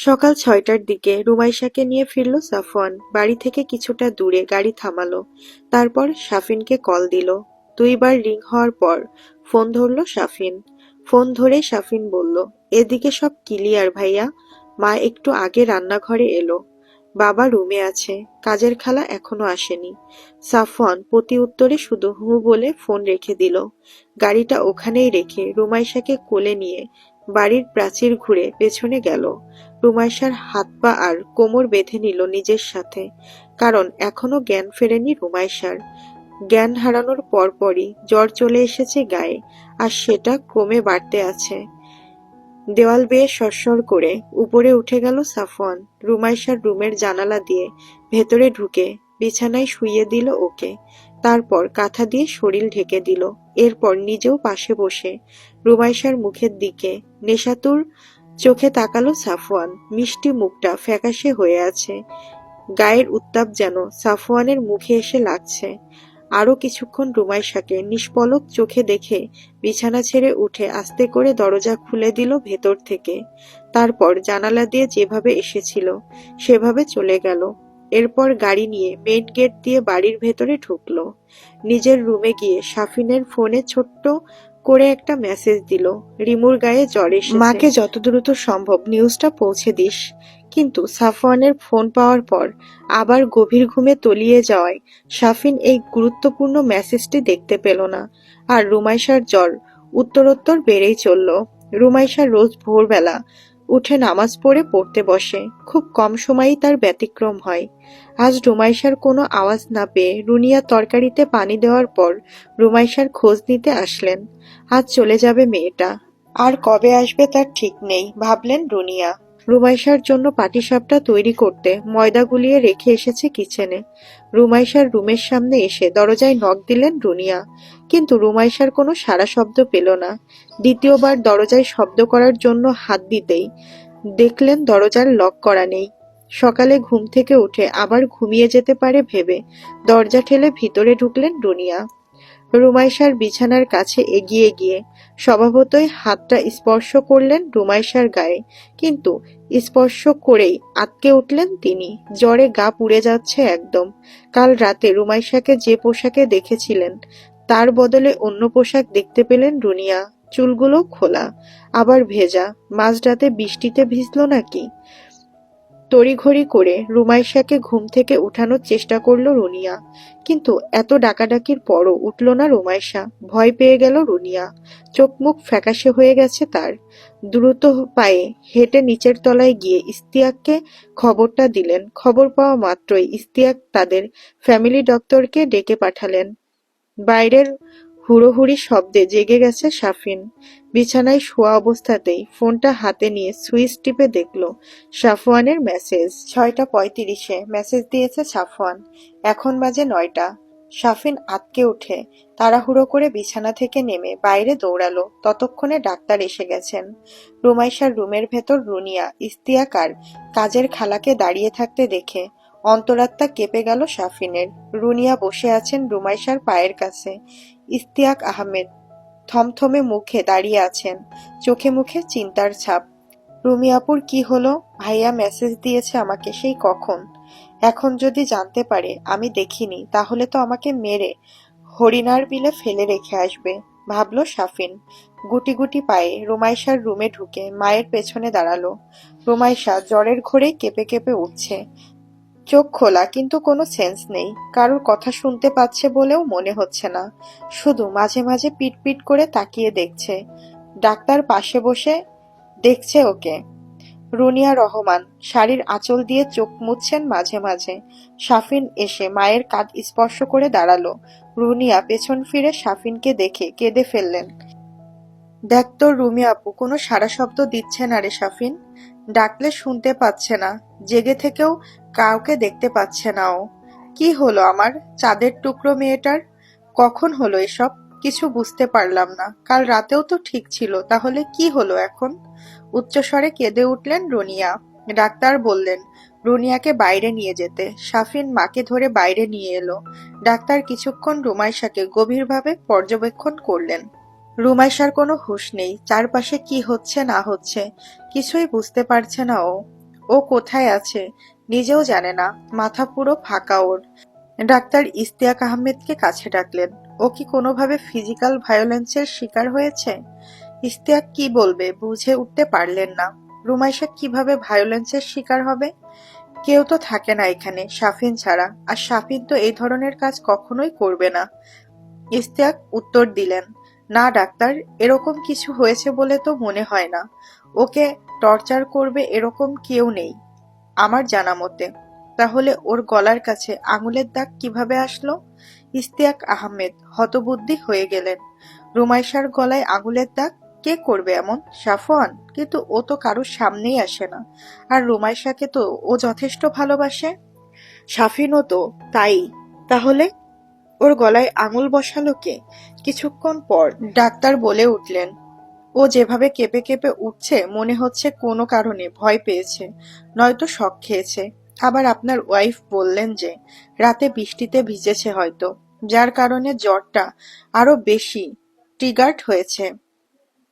সকাল ছয়টার দিকে রুমাইশাকে নিয়ে ফিরল সাফওয়ান। বাড়ি থেকে কিছুটা দূরে গাড়ি থামালো। তারপর শাফিনকে কল দিল। দুইবার রিং হওয়ার পর ফোন ধরলো শাফিন। ফোন ধরে শাফিন বলল, এদিকে সব ক্লিয়ার ভাইয়া? মা একটু আগে রান্নাঘরে এলো। বাবা রুমে আছে। কাজের খালা এখনও আসেনি। সাফওয়ান প্রতি উত্তরে শুধু হু বলে ফোন রেখে দিল। গাড়িটা ওখানেই রেখে রুমাইশাকে কোলে নিয়ে বাড়ির প্রাচীর ঘুরে পেছনে গেল। রুমাইশার হাত পা আর কোমর বেঁধে নিল নিজের সাথে, কারণ এখনও জ্ঞান ফেরেনি রুমাইশার। জ্ঞান হারানোর পরপরই জ্বর চলে এসেছে গায়ে, আর সেটা ক্রমে বাড়তে আছে। দেওয়াল বেয়ে সরসর করে উপরে উঠে গেল সাফওয়ান। রুমাইশার রুমের জানালা দিয়ে ভেতরে ঢুকে বিছানায় শুইয়ে দিল ওকে। তারপর কাঁথা দিয়ে শরীর ঢেকে দিল। এরপর নিজেও পাশে বসে রুমাইশার মুখের দিকে নেশাতুর চোখে তাকালো সাফওয়ান। মিষ্টি মুখটা ফ্যাকাশে হয়ে আছে। গায়ের উত্তাপ যেন সাফওয়ানের মুখে এসে লাগছে। আরও কিছুক্ষণ রুমাইশাকে নিষ্পলক চোখে দেখে বিছানা ছেড়ে উঠে আস্তে করে দরজা খুলে দিল ভেতর থেকে। তারপর জানালা দিয়ে যেভাবে এসেছিল, সেভাবে চলে গেল। এরপর গাড়ি নিয়ে মেইন গেট দিয়ে বাড়ির ভেতরে ঢুকলো। নিজের রুমে গিয়ে সাফিনের ফোনে ছোট্ট করে একটা মেসেজ দিল, রিমুর গায়ে জ্বর এসে মাকে যত দ্রুত সম্ভব নিউজটা পৌঁছে দিস। কিন্তু সাফওয়ানের ফোন পাওয়ার পর আবার গভীর ঘুমে তলিয়ে যাওয়ায় সাফিন এই গুরুত্বপূর্ণ মেসেজটি দেখতে পেল না। আর রুমাইশার জ্বর উত্তরোত্তর বেড়েই চলল। রুমাইশা রোজ ভোরবেলা উঠে নামাজ পড়ে পড়তে বসে। খুব কম সময়ই তার ব্যতিক্রম হয়। আজ রুমাইশার কোনো আওয়াজ না পেয়ে রুনিয়া তরকারিতে পানি দেওয়ার পর রুমাইশার খোঁজ নিতে আসলেন। আজ চলে যাবে মেয়েটা। আর কবে আসবে তার ঠিক নেই, ভাবলেন রুনিয়া। রুমাইশার জন্য পাটিসাপটা তৈরি করতে ময়দা গুলিয়ে রেখে এসেছে কিচেনে। রুমাইশার রুমের সামনে এসে দরজায় নখ দিলেন রুনিয়া। কিন্তু রুমাইশার কোনো সারা শব্দ পেল না। দ্বিতীয়বার দরজায় শব্দ করার জন্য হাত দিতেই দেখলেন দরজার লক করা নেই। সকালে ঘুম থেকে উঠে আবার ঘুমিয়ে যেতে পারে ভেবে দরজা ঠেলে ভিতরে ঢুকলেন রুনিয়া। রুমাইশার বিছানার কাছে এগিয়ে গিয়ে স্বভাবতই হাতটা স্পর্শ করলেন রুমাইশার গায়ে। কিন্তু স্পর্শ করেই আটকে উঠলেন তিনি। জ্বরে গা পুড়ে যাচ্ছে একদম। কাল রাতে রুমাইশাকে যে পোশাকে দেখেছিলেন, তার বদলে অন্য পোশাক দেখতে পেলেন রুনিয়া। চুলগুলো খোলা, আবার ভেজা। মাঝরাতে বৃষ্টিতে ভিজল নাকি? তড়িঘড়ি করে রুমাইশাকে ঘুম থেকে উঠানোর চেষ্টা করল রুনিয়া। কিন্তু এত ডাকাডাকির পরও উঠল না রুমাইশা। ভয় পেয়ে গেল রুনিয়া। চোখ মুখ ফ্যাকাশে হয়ে গেছে তার। দ্রুত পায়ে হেঁটে নিচের তলায় গিয়ে ইস্তিয়াককে খবরটা দিলেন। খবর পাওয়া মাত্রই ইস্তিয়াক তাদের ফ্যামিলি ডক্টরকে ডেকে পাঠালেন। বাইরের হুড়োহুড়ি শব্দে জেগে গেছে সাফিন বিছানায় শোয়া অবস্থাতেই ফোনটা হাতে নিয়ে সুইচ টিপে দেখল সাফওয়ানের মেসেজ। ছয়টা পঁয়ত্রিশে মেসেজ দিয়েছে সাফওয়ান এখন বাজে নয়টা। সাফিন আতকে উঠে, তাড়াহুড়ো করে বিছানা থেকে নেমে বাইরে দৌড়ালো। ততক্ষণে ডাক্তার এসে গেছেন। রুমাইশার রুমের ভেতর রুনিয়া, ইস্তিয়াকার কাজের খালাকে দাঁড়িয়ে থাকতে দেখে অন্তরাত্মা কেঁপে গেল সাফিনের রুনিয়া বসে আছেন রুমাইশার পায়ের কাছে। ইস্তিয়াক আহমেদ থমথমে মুখে দাঁড়িয়ে আছেন, চোখে মুখে চিন্তার ছাপ। রুমিয়াপুর কি হলো? ভাইয়া মেসেজ দিয়েছে আমাকে, সেই কখন? এখন যদি জানতে পারে, আমি দেখিনি, তাহলে তো আমাকে মেরে হরিণার বিলে ফেলে রেখে আসবে, ভাবলো সাফিন গুটি গুটি পায়ে রুমাইশার রুমে ঢুকে মায়ের পেছনে দাঁড়াল। রুমাইশা জ্বরের ঘোরে কেঁপে কেঁপে উঠছে। চোখ খোলা, কিন্তু কোনো সেন্স নেই। কারোর কথা শুনতে পাচ্ছে বলেও মনে হচ্ছে না। শুধু মাঝে মাঝে পিট পিট করে তাকিয়ে দেখছে। ডাক্তার পাশে বসে দেখছে ওকে। রুনিয়া রহমান, শাড়ির আঁচল দিয়ে চোখ মুছছেন মাঝে মাঝে। সাফিন এসে মায়ের কাঁধ স্পর্শ করে দাঁড়াল। রুনিয়া পেছন ফিরে সাফিনকে দেখে কেঁদে ফেললেন। দেখ তোর রুমি আপু, কোনো সারা শব্দ দিচ্ছে না রে সাফিন ডাকলে শুনতে পাচ্ছে না, জেগে থেকেও কাউকে দেখতে পাচ্ছে না ও। কি হলো আমার, চাঁদের টুকরো মেয়েটার? কখন হলো এসব? কিছু বুঝতে পারলাম না। কাল রাতেও তো ঠিক ছিল, তাহলে কি হলো এখন? উচ্চস্বরে কেঁদে উঠলেন রুনিয়া। ডাক্তার বললেন, রুনিয়াকে বাইরে নিয়ে যেতে। সাফিন মাকে ধরে বাইরে নিয়ে এলো। ডাক্তার কিছুক্ষণ রুমাইশাকে গভীরভাবে পর্যবেক্ষণ করলেন। রুমাইশার কোনো হুঁশ নেই, চারপাশে কি হচ্ছে না হচ্ছে, কিছুই বুঝতে পারছে না ও। ও কোথায় আছে, নিজেও জানে না, মাথা পুরো ফাঁকা ওর। ডাক্তার ইস্তিয়াক আহমেদকে কাছে ডাকলেন, ও কি কোনোভাবে ফিজিক্যাল ভায়োলেন্সের শিকার হয়েছে? ইস্তিয়াক কি বলবে, বুঝে উঠতে পারলেন না, রুমাইশা কীভাবে ভায়োলেন্সের শিকার হবে? কেউ তো থাকে না এখানে সাফিন ছাড়া, আর সাফিন তো এই ধরনের কাজ কখনোই করবে না। ইস্তিয়াক উত্তর দিলেন না, ডাক্তার, এরকম কিছু হয়েছে বলে তো মনে হয় না। ওকে টর্চার করবে এরকম কেউ নেই, আমার জানা মতে। তাহলে ওর গলার কাছে আঙুলের দাগ কীভাবে আসলো? ইস্তিয়াক আহমেদ হতবুদ্ধি হয়ে গেলেন। রুমাইশার গলায় আঙুলের দাগ? কে করবে এমন? সাফওয়ান? কিন্তু ও তো কারোর সামনেই আসে না। আর রুমাইশাকে তো ও যথেষ্ট ভালোবাসে? সাফিনও তো তাই। তাহলে ওর গলায় আঙুল বসালো কে? কিছুক্ষণ পর ডাক্তার বলে উঠলেন, ও যেভাবে কেঁপে কেঁপে উঠছে, মনে হচ্ছে কোনো কারণে ভয় পেয়েছে, নয়তো শখ খেয়েছে। আবার আপনার ওয়াইফ বললেন যে, রাতে বৃষ্টিতে ভিজেছে হয়তো, যার কারণে জ্বরটা আরও বেশি ট্রিগার্ড হয়েছে।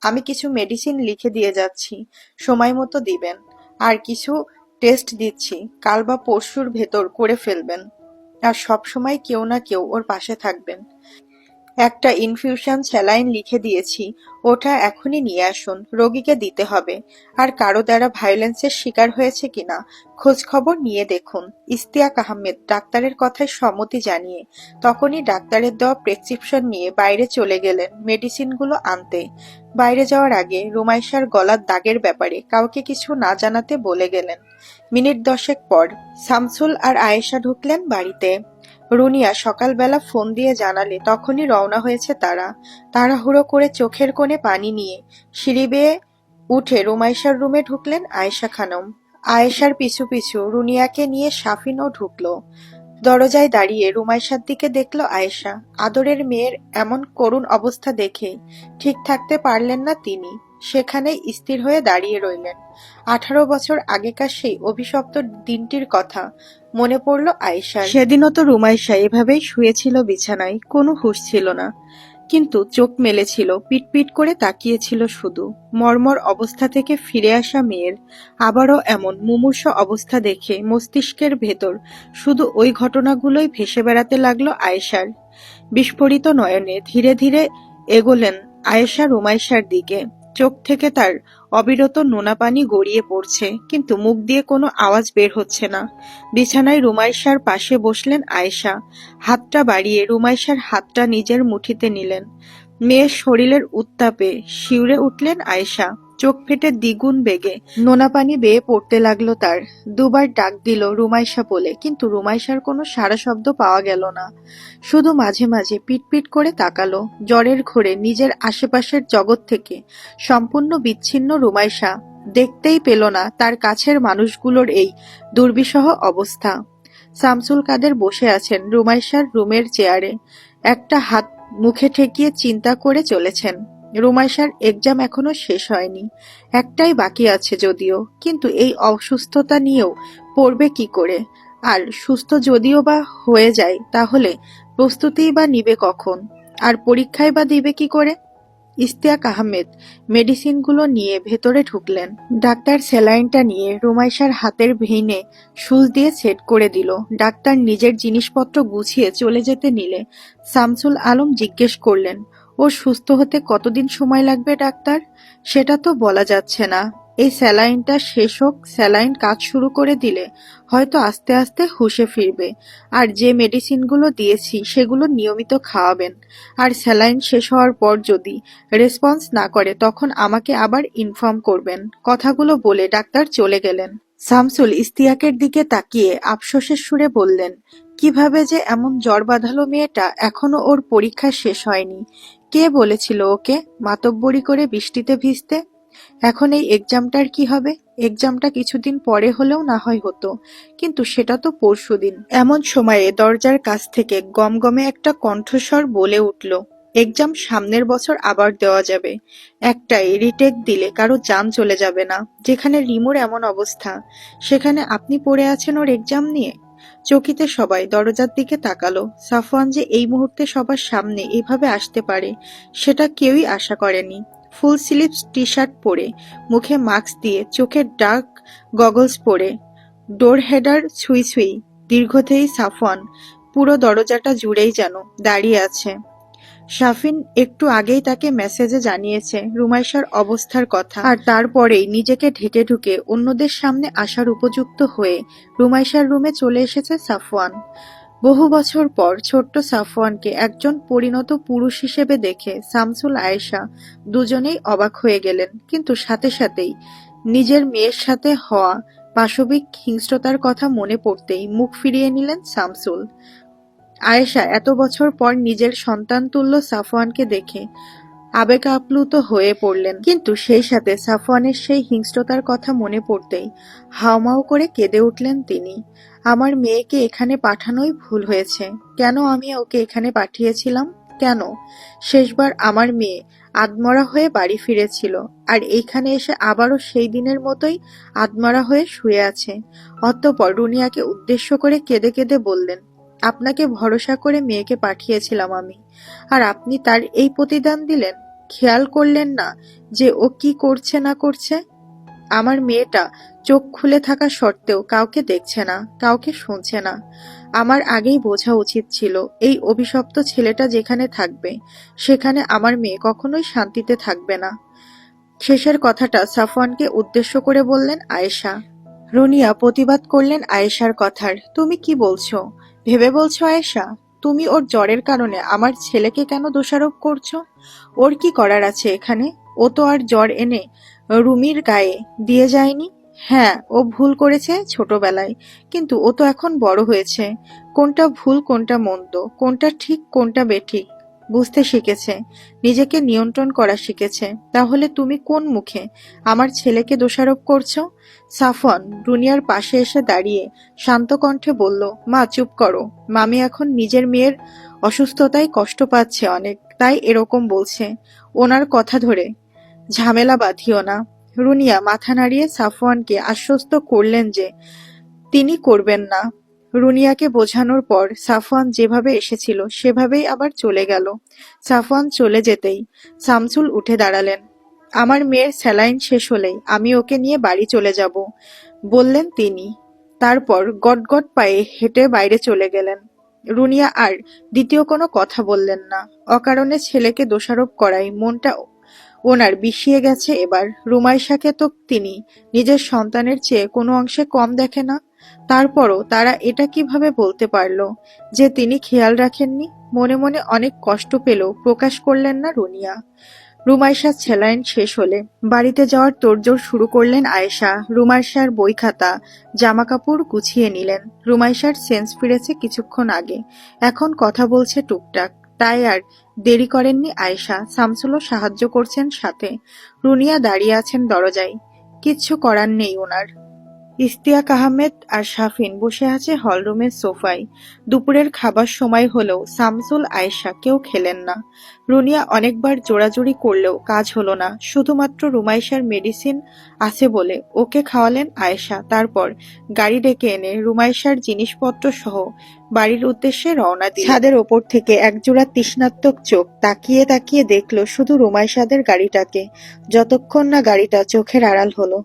আমি কিছু মেডিসিন লিখে দিয়ে যাচ্ছি, সময় মতো দিবেন, আর কিছু টেস্ট দিচ্ছি, কাল বা পরশুর ভেতর করে ফেলবেন। আর সবসময় কেউ না কেউ ওর পাশে থাকবেন। একটা ইনফিউশন স্যালাইন লিখে দিয়েছি, ওটা এখনই নিয়ে আসুন, রোগীকে দিতে হবে। আর কারও দ্বারা ভায়োলেন্সের শিকার হয়েছে কিনা, খোঁজ খবর নিয়ে দেখুন। ইস্তিয়াক আহমেদ, ডাক্তারের কথায় সম্মতি জানিয়ে, তখনই ডাক্তারের দেওয়া প্রেসক্রিপশন নিয়ে বাইরে চলে গেলেন মেডিসিনগুলো আনতে। বাইরে যাওয়ার আগে রুমাইশার গলার দাগের ব্যাপারে কাউকে কিছু না জানাতে বলে গেলেন। মিনিট দশেক পর, শামসুল আর আয়েশা ঢুকলেন বাড়িতে। রুনিয়া সকালবেলা ফোন দিয়ে জানালে তখনই রওনা হয়েছে তারা। তাড়াহুড়ো করে চোখের কোণে পানি নিয়ে সিঁড়ি বেয়ে উঠে রুমাইশার রুমে ঢুকলেন আয়েশা খানম। আয়েশার পিছু পিছু রুনিয়াকে নিয়ে সাফিনও ঢুকল। দরজায় দাঁড়িয়ে রুমাইশার দিকে দেখল আয়েশা। আদরের মেয়ের এমন করুণ অবস্থা দেখে ঠিক থাকতে পারলেন না তিনি। সেখানেই স্থির হয়ে দাঁড়িয়ে রইলেন। আঠারো বছর আগেকার সেই অভিশপ্ত দিনটির কথা মনে পড়ল আয়েশার। সেদিনও তো রুমাইশা এভাবেই শুয়েছিল বিছানায়, কোনো হুঁশ ছিল না। কিন্তু চোখ মেলেছিল, পিটপিট করে তাকিয়েছিল শুধু। মর্মর অবস্থা থেকে ফিরে আসা মেয়ের আবারও এমন মুমূর্ষ অবস্থা দেখে মস্তিষ্কের ভেতর শুধু ওই ঘটনাগুলোই ভেসে বেড়াতে লাগল আয়েশার। বিস্ফোরিত নয়নে ধীরে ধীরে এগোলেন আয়েশা রুমাইশার দিকে। চোখ থেকে তার অবিরত নোনা পানি গড়িয়ে পড়ছে, কিন্তু মুখ দিয়ে কোনো আওয়াজ বের হচ্ছে না। বিছানায় রুমাইশার পাশে বসলেন আয়েশা। হাতটা বাড়িয়ে রুমাইশার হাতটা নিজের মুঠিতে নিলেন। মেয়ের শরীরের উত্তাপে শিউরে উঠলেন আয়েশা। চোখ ফেটে দ্বিগুণ বেগে। নোনা পানি বেয়ে পড়তে লাগল তার। দুবার ডাক দিল রুমাইশা বলে, কিন্তু রুমাইশার কোনো সারা শব্দ পাওয়া গেল না। শুধু মাঝে মাঝে পিটপিট করে তাকালো, জ্বরের ঘোরে নিজের আশেপাশের জগৎ থেকে। সম্পূর্ণ বিচ্ছিন্ন রুমাইশা। দেখতেই পেল না তার কাছের মানুষগুলোর এই দুর্বিষহ অবস্থা। শামসুল কাদের বসে আছেন রুমাইশার রুমের চেয়ারে। একটা হাত মুখে ঠেকিয়ে চিন্তা করে চলেছেন। রুমাইশার এক্সাম এখনও শেষ হয়নি। একটাই বাকি আছে যদিও, কিন্তু এই অসুস্থতা নিয়েও পড়বে কি করে? আর সুস্থ যদিও বা হয়ে যায়, তাহলে প্রস্তুতিই বা নিবে কখন? আর পরীক্ষায় বা দিবে কি করে? ইস্তিয়াক আহমেদ মেডিসিনগুলো নিয়ে ভেতরে ঢুকলেন। ডাক্তার স্যালাইনটা নিয়ে রুমাইশার হাতের ভেইনে সুচ দিয়ে সেট করে দিল। ডাক্তার নিজের জিনিসপত্র গুছিয়ে চলে যেতে নিলে শামসুল আলম জিজ্ঞেস করলেন ওর সুস্থ হতে কতদিন সময় লাগবে, ডাক্তার? সেটা তো বলা যাচ্ছে না। এই স্যালাইনটা শেষ হোক, স্যালাইন কাজ শুরু করে দিলে হয়তো আস্তে আস্তে হুশে ফিরবে। আর যে মেডিসিনগুলো দিয়েছি, সেগুলো নিয়মিত খাওয়াবেন। আর স্যালাইন শেষ হওয়ার পর যদি রেসপন্স না করে, তখন আমাকে আবার ইনফর্ম করবেন। কথাগুলো বলে ডাক্তার চলে গেলেন। শামসুল ইস্তিয়াকের দিকে তাকিয়ে আফসোসের সুরে বললেন, কীভাবে যে এমন জ্বর বাঁধালো মেয়েটা, এখনও ওর পরীক্ষা শেষ হয়নি। কে বলেছিল ওকে মাতব্বরি করে বৃষ্টিতে ভিজতে? এখন এই এক্সামটার কি হবে? এক্সামটা কিছুদিন পরে হলেও না হয় হতো। কিন্তু সেটা তো পরশু দিন। এমন সময়ে দরজার কাছ থেকে গমগমে একটা কণ্ঠস্বর বলে উঠল এক্সাম সামনের বছর আবার দেওয়া যাবে। একটাই রিটেক দিলে কারও জান চলে যাবে না। যেখানে রিমুর এমন অবস্থা, সেখানে আপনি পড়ে আছেন ওর এক্সাম নিয়ে? চকিতে সবাই দরজার দিকে তাকালো। সাফওয়ান যে এই মুহূর্তে সবার সামনে এভাবে আসতে পারে, সেটা কেউই আশা করেনি। ফুল স্লিভস টি শার্ট পরে, মুখে মাস্ক দিয়ে চোখের ডার্ক গগলস পরে, ডোর হেডার ছুঁই ছুঁই, দীর্ঘদেহী সাফওয়ান, পুরো দরজাটা জুড়েই যেন দাঁড়িয়ে আছে। শাফিন একটু আগেই তাকে মেসেজে জানিয়েছে রুমাইশার অবস্থার কথা। আর তারপরেই নিজেকে ঢেকে ঢুকে অন্যদের সামনে আসার উপযুক্ত হয়ে রুমাইশার রুমে চলে এসেছে সাফওয়ান। বহু বছর পর ছোট্ট সাফওয়ানকে একজন পরিণত পুরুষ হিসেবে দেখে শামসুল আয়েশা দুজনেই অবাক হয়ে গেলেন। কিন্তু সাথে সাথেই নিজের মেয়ের সাথে হওয়া পাশবিক হিংস্রতার কথা মনে পড়তেই মুখ ফিরিয়ে নিলেন শামসুল আয়েশা এত বছর পর নিজের সন্তান তুল্য সাফওয়ানকে দেখে আবেগ আপ্লুত হয়ে পড়লেন। কিন্তু সেই সাথে সাফওয়ানের সেই হিংস্রতার কথা মনে পড়তেই হাওমাও করে কেঁদে উঠলেন তিনি। আমার মেয়েকে এখানে পাঠানোই ভুল হয়েছে। কেন আমি ওকে এখানে পাঠিয়েছিলাম? কেন? শেষবার আমার মেয়ে আদমরা হয়ে বাড়ি ফিরেছিল, আর এইখানে এসে আবারও সেই দিনের মতোই আদমরা হয়ে শুয়ে আছে। অতঃপর রুনিয়াকে উদ্দেশ্য করে কেঁদে কেঁদে বললেন আপনাকে ভরসা করে মেয়েকে পাঠিয়েছিলাম আমি। আর আপনি তার এই প্রতিদান দিলেন। খেয়াল করলেন না যে ও কি করছে না করছে? আমার মেয়েটা চোখ খুলে থাকা সত্ত্বেও কাউকে দেখছে না, কাউকে শুনছে না। আমার আগেই বোঝা উচিত ছিল, এই অভিশপ্ত ছেলেটা যেখানে থাকবে, সেখানে আমার মেয়ে কখনোই শান্তিতে থাকবে না। শেষের কথাটা সাফওয়ানকে উদ্দেশ্য করে বললেন আয়েশা। রুনিয়া প্রতিবাদ করলেন আয়েশার কথার, তুমি কি বলছো? ভেবে বলছো, আয়েশা? তুমি ওর জ্বরের কারণে আমার ছেলেকে কেন দোষারোপ করছ? ওর কি করার আছে এখানে? ও তো আর জ্বর এনে রুমির গায়ে দিয়ে যায়নি। হ্যাঁ ও ভুল করেছে ছোটবেলায়, কিন্তু ও তো এখন বড় হয়েছে। কোনটা ভুল, কোনটা মন্দ? কোনটা ঠিক, কোনটা বেঠিক? বুঝতে শিখেছে, নিজেকে নিয়ন্ত্রণ করা শিখেছে। তাহলে তুমি কোন মুখে? আমার ছেলেকে দোষারোপ করছ? সাফন দুনিয়ার পাশে এসে দাঁড়িয়ে শান্ত কণ্ঠে বলল, মা, চুপ করো। মামি এখন নিজের মেয়ের অসুস্থতায় কষ্ট পাচ্ছে অনেক, তাই এরকম বলছে। ওনার কথা ধরে ঝামেলা বাঁধিও না। রুনিয়া মাথা নাড়িয়ে সাফওয়ানকে আশ্বস্ত করলেন যে তিনি করবেন না। রুনিয়াকে বোঝানোর পর সাফওয়ান যেভাবে এসেছিল, সেভাবেই আবার চলে গেল। সাফওয়ান চলে যেতেই শামসুল উঠে দাঁড়ালেন। আমার মেয়ের স্যালাইন শেষ হলেই আমি ওকে নিয়ে বাড়ি চলে যাব বললেন তিনি। তারপর গটগট পায়ে হেঁটে বাইরে চলে গেলেন। রুনিয়া আর দ্বিতীয় কোনো কথা বললেন না। অকারণে ছেলেকে দোষারোপ করায় মনটা ওনার বিষিয়ে গেছে এবার। রুমাইশাকে তো তিনি নিজের সন্তানের চেয়ে কোনো অংশে কম দেখে না। তারপরও তারা এটা কীভাবে বলতে পারল? যে তিনি খেয়াল রাখেননি? মনে মনে অনেক কষ্ট পেলেও প্রকাশ করলেন না রুনিয়া। রুমাইশার ছেলাইন শেষ হলে বাড়িতে যাওয়ার তোড়জোড় শুরু করলেন আয়েশা। রুমাইশার বই খাতা, জামা কাপড় গুছিয়ে নিলেন। রুমাইশার সেন্স ফিরেছে কিছুক্ষণ আগে। এখন কথা বলছে টুকটাক। তাই আর দেরি করেননি আয়েশা। শামসুলও সাহায্য করছেন সাথে। রুনিয়া দাঁড়িয়ে আছেন দরজায়। কিচ্ছু করার নেই ওনার। ইস্তিয়াক আহমেদ আর শাফিন বসে আছে হলরুমের সোফায়। দুপুরের খাবার সময় হলেও সামসুল আয়েশা কেউ খেলেন না। রুনিয়া অনেকবার জোড়াজুড়ি করলেও কাজ হলো না। শুধুমাত্র রুমাইশার মেডিসিন আছে বলে ওকে খাওয়ালেন আয়েশা। তারপর গাড়ি ডেকে এনে রুমাইশার জিনিসপত্র সহ বাড়ির উদ্দেশ্যে রওনা দিল ছাদের ওপর থেকে একজোড়া তৃষ্ণাত্মক চোখ তাকিয়ে তাকিয়ে দেখল শুধু রুমাইশাদের গাড়িটাকে। যতক্ষণ না গাড়িটা চোখের আড়াল হলো।